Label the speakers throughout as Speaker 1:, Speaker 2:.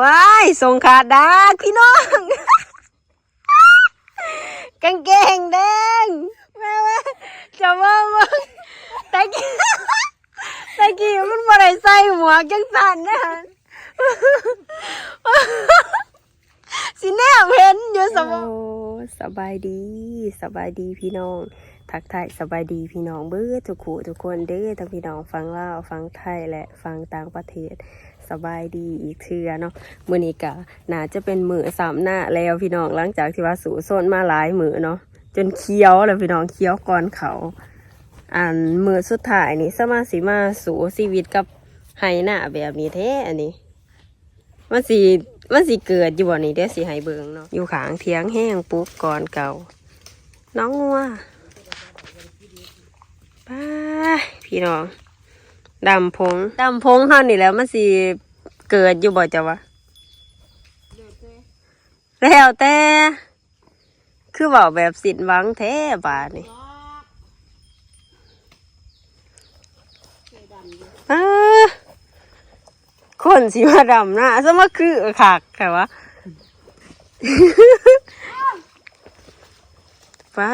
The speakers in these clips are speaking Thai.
Speaker 1: ว้ายส่งขาดดักพี่น้อง กางเกงแดงแม่แม่จะว่ามึงตะกี้ตะกี้มันบ่ได้ใส่หมวกจังสั่นนะสิแนวเห็นอยู่สมองสบายดีสบายดีพี่น้อง ทักทายสบายดีพี่น้องเบิดทุกคู่ทุกคนเด้อทั้งพี่น้องฟังลาวฟังไทยและฟังต่างประเทศ สบายดีอีกเทือเนาะมือนี้ก็น่าจะเป็นมือสามหน้าแล้วพี่น้องหลังจากที่ว่าสู่โซนมาหลายมือเนาะจนเคี้ยวแล้วพี่น้องเคี้ยวก่อนเขาอันมือสุดท้ายนี่สมาสิมาสูชีวิตกับไฮหน้าแบบนี้แท้อันนี้มันสิมันสิเกิดอยู่บ่นี่เดี๋ยวสิให้เบิงเนาะอยู่ขางเทียงแห้งปุ๊บก่อนเก่า น้องงัวไปพี่น้อง ดำพงดำพงเฮานี่แหล้วมันสิเกิดอยู่บ่จ้ะวะแล้วแต่ คือเว้าแบบสิ้นหวังแท้บาดนี่เออคนสิมาดำหน้าซะมาคือขากแต่ว่าฟา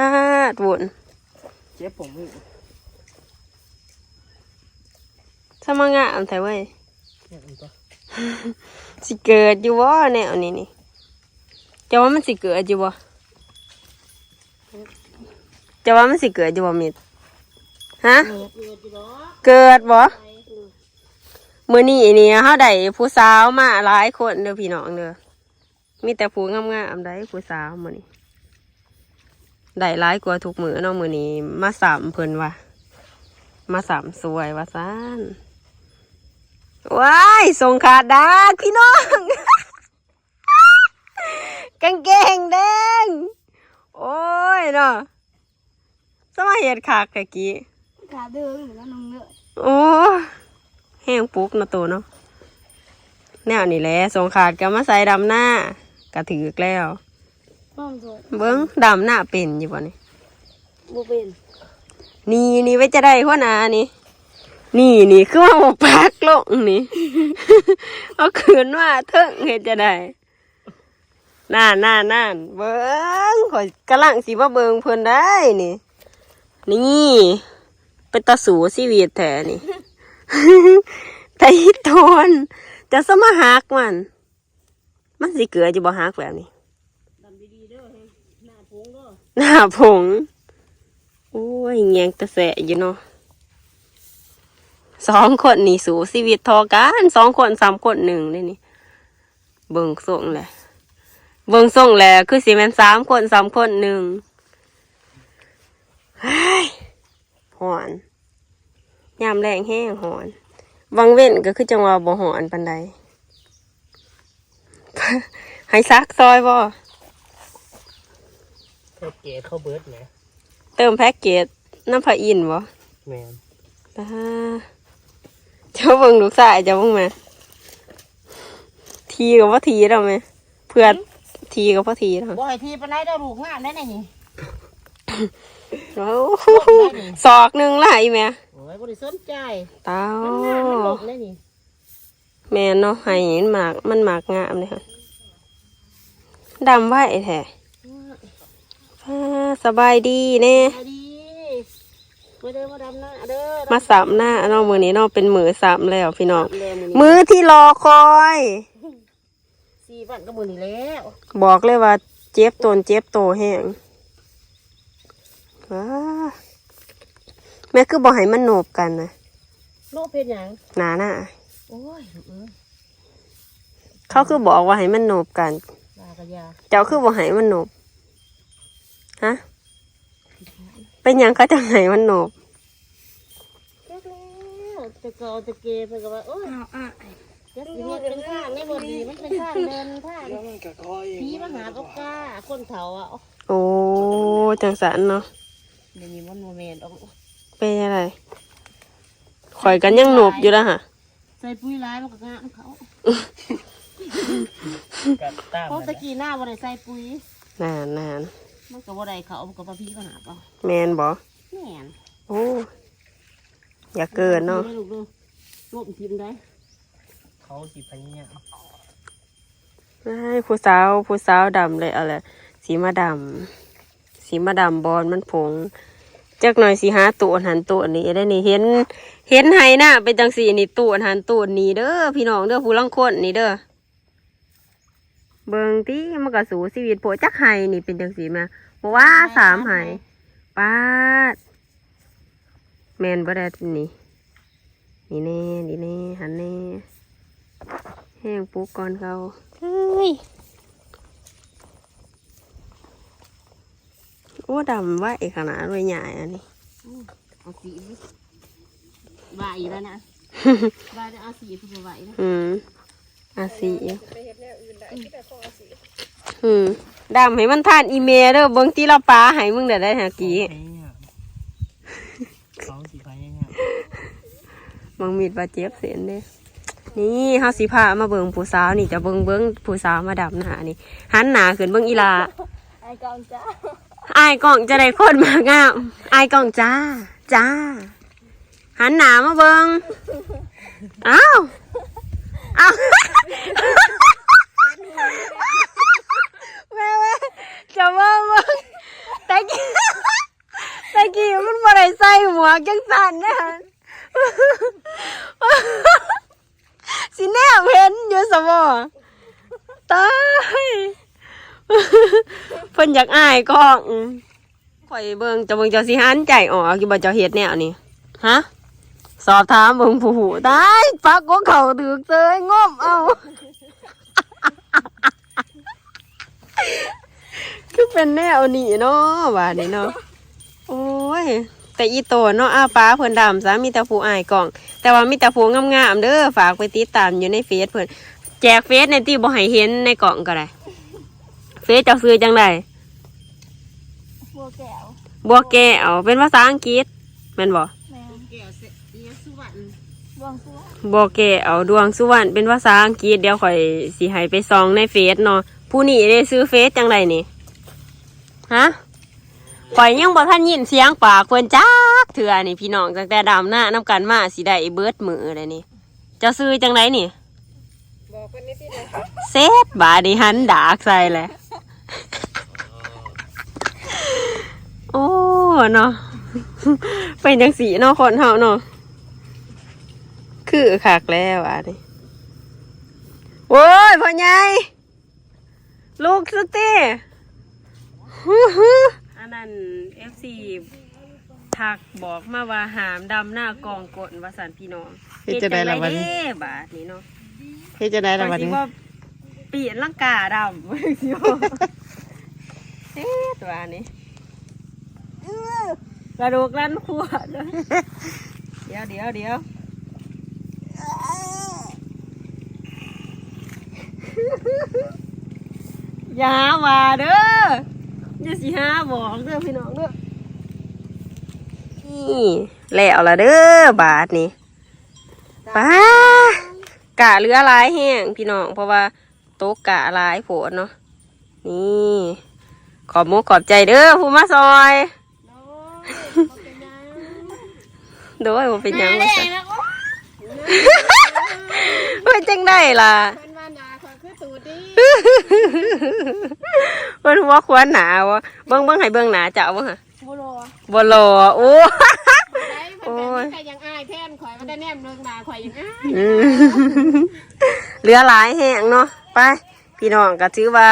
Speaker 1: ดวน
Speaker 2: เจ็บผมอีก
Speaker 1: สมางามแต่เว้ย
Speaker 2: เนี่ยอีกปะ
Speaker 1: สิเกิดอยู่วะแนวนี้นี่จะว่ามันสิเกิดอยู่วะจะว่ามันสิเกิดอยู่วะมิดฮะเกิดบ่มื้อนี้นี่เฮาได้ผู้สาวมาหลายคนเด้อพี่น้องเด้อมีแต่ผู้งามๆได้ผู้สาวมื้อนี้ได้หลายกว่าทุกมื้อเนาะมื้อนี้มาสามเพิ่นว่ามาสามสวยว่าซ่าน ว้ายส่งขาดดักพี่น้องกางเกงแดง โอ้ยเนาะสมาเฮ็ดคักกะกี้
Speaker 3: ขาเดินเหมือนน้องเนื้อ
Speaker 1: โอ้แห้งปุ๊กเนาะตัวเนาะแนวนี่แหละสงขาดก็มาใส่ดำหน้ากระถือกแล้ว
Speaker 3: น้องสวย
Speaker 1: เบิ้งดำหน้าเป็นอยู่บ่นี่
Speaker 3: บูเป็น
Speaker 1: นี่นี่ไว้จะได้หัวหน้านี่ นี่นี่คือว่าบ่ปักลงนี่ เอาคืนว่าเถิงเฮ็ดจะได้น่านน่านน่านเบิ้งข่อยกำลังสิว่าเบิ้งเพิ่นได้นี่ นี่เป็นตาสูชีวิตแท้นี่ไทยทนจะสมาหักมัน มันสิเกิดจะบ่หักแบบนี้
Speaker 3: ดำดีๆเด้อให้หน้าพงเด้อ
Speaker 1: หน้าผงโอ้ยแงงตะแสะอยู่เนาะ สองคนนี่สู่ชีวิตทอกันสองคนสามคนหนึ่งนี่นี่ เบิ่งส่งแหละเบิ่งส่งแหละคือสิแม่นสามคนสามคนหนึ่งเฮ้ยหอนยามแรงแห้งหอนวังเว้นก็คือจังหวะบ่หอนปันใดให้ซักซอยบ่
Speaker 2: เธอเก๋เข้าเบิร์ดไหม
Speaker 1: เติมแพ็กเกจน้ำผาอินบ่
Speaker 2: แมน
Speaker 1: ตา เจ้าเบิ่งลูกสายเจ้าเบิ่งมาทีกับว่าทีแล้วไหมเพื่อนทีกับว่าทีแล้ว
Speaker 3: บ่ให้ทีปานใดเด้อลูกงามได้ไหนนี่
Speaker 1: โอ้โหศอกหนึ่งละอีแม่
Speaker 3: โอ้ยบ่ได้สนใจ
Speaker 1: เต้า
Speaker 3: มันงามมันหลกได้นี่
Speaker 1: แม่เนาะให้มันหมากมันหมากงามเลยค่ะดำไว้แท้อ่าสบายดีแน่
Speaker 3: มาดี มาเด้อมาดำหน้าเด้อ
Speaker 1: มาสามหน้าเนาะมือนี้เนาะเป็นมือสามแล้วพี่น้อง
Speaker 3: แลมื้อนี้
Speaker 1: มือที่รอคอย
Speaker 3: สี่วันก็มื้อนี้แล้ว
Speaker 1: บอกเลยว่าเจ็บตนเจ็บโตแห้งว้าแม่คือบอกให้มันโหนบกันนะ
Speaker 3: โลกเป็นหยัง
Speaker 1: หนาหน้า
Speaker 3: โอ้ยลูกเอ้ย
Speaker 1: เขาคือบอกว่าให้มันโหนบกัน
Speaker 3: ยากะยา
Speaker 1: เจ้าคือบอกให้มันโหนบฮะเป็นหยังเขาจะให้มันโหนบ
Speaker 3: เจ๊กแล้ว จะเกาจะเกเพิ่นก็ว่าโอ้ยจะสิเฮ็ดเป็นทางได้บ่ดีมันเป็นทางเดินทาง
Speaker 2: แล้วมันกะคอยเอง
Speaker 3: ผีมาหาปกกาคนเฒ่าอะ
Speaker 1: โอ้จังสันเนาะ
Speaker 3: เดี๋ยวนี้มันโมเมนต์เอา
Speaker 1: เป็นอะไรข่อยกันยังโหนบอยู่แล้วฮะ
Speaker 3: ใส่ปุ๋ยร้ายมันก็งามเขา
Speaker 2: กัดตาม
Speaker 3: เพราะ
Speaker 2: มัน
Speaker 3: ตะกี้หน้าบ่ได้ใส่ปุ๋ย
Speaker 1: นานนาน
Speaker 3: มันก็บ่ได้เขามันก็บ่พี่ก็หาเปล่า
Speaker 1: แมนบอ
Speaker 3: แม่น
Speaker 1: โอ้ อย่าเกินเนาะ
Speaker 3: ลูกดูลูกทีมได้
Speaker 2: เขาสิพยายาม
Speaker 1: ให้ผู้สาวผู้สาวดำเลยอาละสีมาดำสีมาดำบอลมันผงจักหน่อยสีหาตัวหันตัวนี้ได้นี่เห็น เห็นไห้หน้าเป็นจังสีนี่ตัวหันตัวนี้เด้อพี่น้องเด้อผู้ลังคนนี่เด้อเบิ่งที่มันก็สู่ชีวิตโผจักไห้นี่เป็นจังสีมาบอกว่าสามไห้ป้าด แมนบ่ได้นี่นี่แน่นี่แน่หันแน่แห้งปุ๊กก่อนเขาเฮ้ยโอ้ดำว่าเอกขนาดด้วยใหญ่อันนี้
Speaker 3: เอาสีบายแล้วนะบายเอาสีผู้ไหวนะ
Speaker 1: อืมอาสีอืมดำให้มันทานอีเมลเด้อเบิ่งที่เราปลาให้มึงเดี๋ยวได้หากี้
Speaker 2: ไอ้เนี่ยเขาสีฟ้าเนี่ย
Speaker 1: บางมีดบาดเจ็บเสียนเด้นี่เฮาสิพามาเบิ่งผู้สาวนี่จะเบิ่งเบิ่งผู้สาวมาดำหน้านี่หันหน้าขึ้นเบิ่งอีลา
Speaker 3: ไอ้กองจ้า
Speaker 1: อายกล่องจะได้คนมางามอายกล่องจ้าจ้าหันหน้ามาเบิ่งอ้าวอ้าวแม่แม่จะเบิ่งเบิ่งตะกี้ตะกี้มันบ่ได้ใส่หมวกจังสั่นนะ สิแนบเห็นอยู่สมอตายเพิ่นอยากอายกล้องข่อยเบิ่งจะเบิ่งเจ้าสิหันใจออกอยู่บ่เจ้าเฮ็ดแนวนี้ฮะสอบถามเบิ่งผู้หูตายปักของเขาถึกเตยงมเอาคือเป็นแนวนี้เนาะว่านี่เนาะโอ้ย แต่อีโตเนาะอาป้าเพิ่นดำซะมีแต่ผู้อายกล่อง แต่ว่ามีแต่ผู้งามๆเด้อฝากไปติดตามอยู่ในเฟซเพิ่นแจกเฟซในที่บ่ให้เห็นในกล่องก็ได้เฟซเจ้าซื้อจังได
Speaker 3: บัวแก้ว
Speaker 1: บัวแก้วเป็นภาษาอังกฤษแม่นบ่
Speaker 3: แม่แก้วเสดีสุวรรณบวงสรวง
Speaker 1: บัวแก้วดวงสุวรรณเป็นภาษาอังกฤษเดี๋ยวข่อยสิให้ไปซองในเฟซเนาะผู้นี้ได้ซื้อเฟซจังไดนี่ฮะ ข่อยยังบ่ทันยินเสียงปากเพิ่นจักเถื่อนี่พี่น้องตั้งแต่ดำหน้าน้ำกันมาสิได้เบิดมือเลยนี่เจ้าซื้อจังไดนี่
Speaker 3: บอกคนนี้ที่ไหน
Speaker 1: เซฟบาดนีหันดากใส่เลยโอ้เนาะเป็นจังสีเนาะคนเฮาเนาะคือคักแล้วอะนี่โว้ยพ่อใหญ่ลูกสุดเต้ฮู้ฮู้อั นนั้นเอฟซีทักบอกมาว่าหามดำหน้ากองกลว่าสันพี่น้อง
Speaker 2: เฮ็ดจะได้ละวันนี้
Speaker 1: เฮ็ดจั่งใดเด้บาทนี้เนาะ
Speaker 2: เฮ็ดจะได้ละวัน
Speaker 1: สิ
Speaker 2: นี้
Speaker 1: ว่าเปลี่ยนร่างกายดำ สิว่าเอ๊ะตัวนี้กระดูกลั่นขวดเดี๋ยวเดี๋ยวเดี๋ยวอย่าหาว่าเด้อ อย่าสิหาบอกเด้อพี่น้องเด้อนี่แล้วละเด้อบาทนี้ป้ากะเหลือหลายแห้งพี่น้องเพราะว่าโต๊ะกะหลายโผดเนาะนี่ขอบมุกขอบใจเด้อผู้มาซอยโดยบ่เป็นหยังว่าซั่นเป็นจังได้ล่ะ เพิ่นหัวควรหนาวะเบิ่งเบิ่งให้เบิ่งหนาเจ้าบ่ฮะ
Speaker 3: บุโร
Speaker 1: บ่รอโอ้
Speaker 3: ได้เพิ่นเป็นใครยังอายแทนข่อยว่าได้แนมเรื่องนาข่อยยังอาย
Speaker 1: อืมเหลือหลายแห้งเนาะไป พี่น้องก็ถือว่า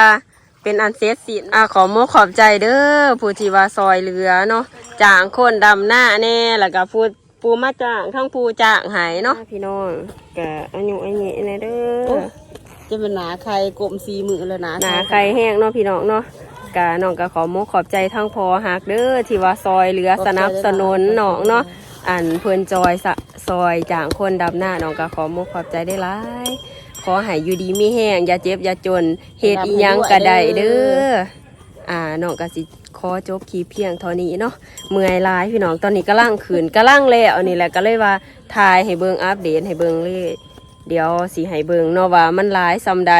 Speaker 1: เป็นอันเสร็จสิ้นอะขอโมขอบใจเด้อผู้ที่ว่าซอยเหลือเนาะจ้างคนดำหน้าแน่แล้วก็ผู้ปูมาจ้างทั้งผู้จ้างใหายเนาะพี่น้องก็อายุอันนี้แน่เด้อ
Speaker 3: จะเป็นหนาใครกลมสีมือเลยนะ
Speaker 1: หนาไข่แห้งเนาะพี่น้องเนาะกะน้องก็ขอโมขอบใจทั้งพอหักเด้อที่ว่าซอยเหลือสนับสนุนน้องเนาะอันเพิ่นจอยสะซอยจางคนดับหน้าน้องก็ขอโมขอบใจได้หลายขอให้อยู่ดีมีแห้งอย่าเจ็บอย่าจนเฮ็ดอีหยังก็ได้เด้ออ่าน้องก็สิขอจบคลิปเพียงเท่านี้เนาะเมื่อยหลายพี่น้องตอนนี้กำลังขืนกำลังแล้วนี่แหละก็เลยว่าถ่ายให้เบิ่งอัปเดตให้เบิ่งเลย เดี๋ยวสิให้เบิ่งเนาะว่ามันหลายซำใด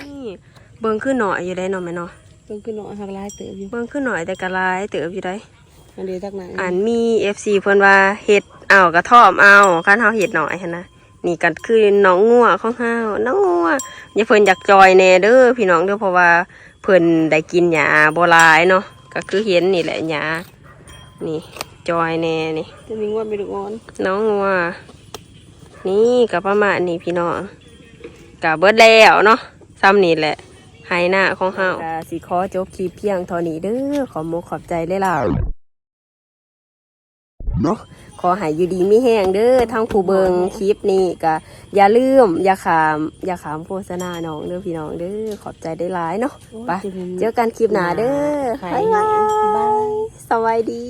Speaker 1: นี่เบิ่งขึ้นหน่อยอยู่ได้เนาะแม่เนาะ
Speaker 3: เป็นขึ้นหน่อยหักลายเติบอยู่
Speaker 1: เบิ่งขึ้นหน่อยแต่กะลายเติบอยู่ได้
Speaker 3: อันเดียวจากไหน
Speaker 1: อันมี FC เพิ่นว่าเฮ็ดเอากระท่อมเอาคันเฮาเฮ็ดหน่อยหั่นนะนี่ก็คือน้องงัวของเฮาน้องงัวอย่าเพิ่นอยากจอยแน่เด้อพี่น้องเด้อเพราะว่าเพิ่นได้กินหญ้าบ่หลายเนาะก็คือเห็นนี่แหละหญ้านี่จอยแน่นี่
Speaker 3: จะมีงวดไปดูอ่อน
Speaker 1: น้องงัว นี่ก็ประมาณนี้พี่น้องก็เบิดแล้วเนาะซ้ำนี่แหละไฮหน้าของเฮาก็สิขอจบคลิปเพียงเท่านี้เด้อขอมกขอบใจเลยล่ะเนาะขอให้อยู่ดีไม่แห้งเด้อทั้งผู้เบิงคลิปนี้ก็อย่าลืม อย่าขาม อย่าขามโฆษณาน้องเด้อพี่น้องเด้อขอบใจได้หลายเนาะไปเจอกันคลิปหน้าเด้อบ๊ายบายสวัสดี